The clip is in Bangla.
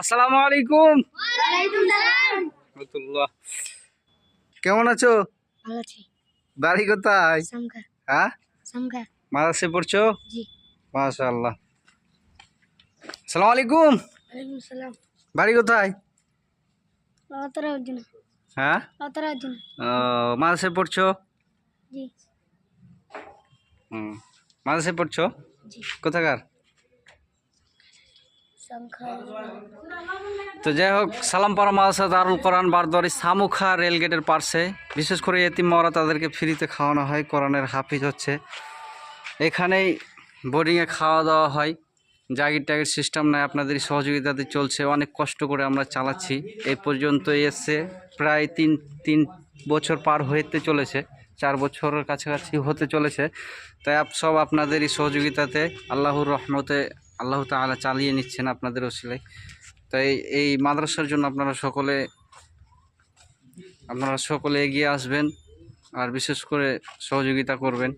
আসসালামু আলাইকুম। কেমন আছো? ভালো বাড়ি কোথায়? সামগা। হ্যাঁ? মাদ্রাসে পড়ছো? জি। মাশাআল্লাহ। আসসালামু আলাইকুম। বাড়ি কোথায়? হ্যাঁ? মাদ্রাসে পড়ছো? হুম। মাদ্রাসে পড়ছো? জি। কোথাকার? তো যাই হোক, সালাম পারা মাদ্রাসা দারুল কোরআন বারদরি সামুখা রেলগেটের পার্শ্বে। বিশেষ করে এতিম মাওরা তাদেরকে ফ্রিতে খাওয়ানো হয়, কোরআনের হাফিজ হচ্ছে। এখানেই বোর্ডিংয়ে খাওয়া দাওয়া হয়। জাগির টাগির সিস্টেম নাই, আপনাদের সহযোগিতাতে চলছে। অনেক কষ্ট করে আমরা চালাচ্ছি। এই পর্যন্ত এসছে। প্রায় তিন তিন বছর পার হতে চলেছে। চার বছরের কাছাকাছি হতে চলেছে। তাই সব আপনাদেরই সহযোগিতাতে আল্লাহর রহমতে আল্লাহ তালা চালিয়ে নিচ্ছেন আপনাদের ওসিলায় তাই এই মাদ্রাসার জন্য আপনারা সকলে আপনারা সকলে এগিয়ে আসবেন আর বিশেষ করে সহযোগিতা করবেন।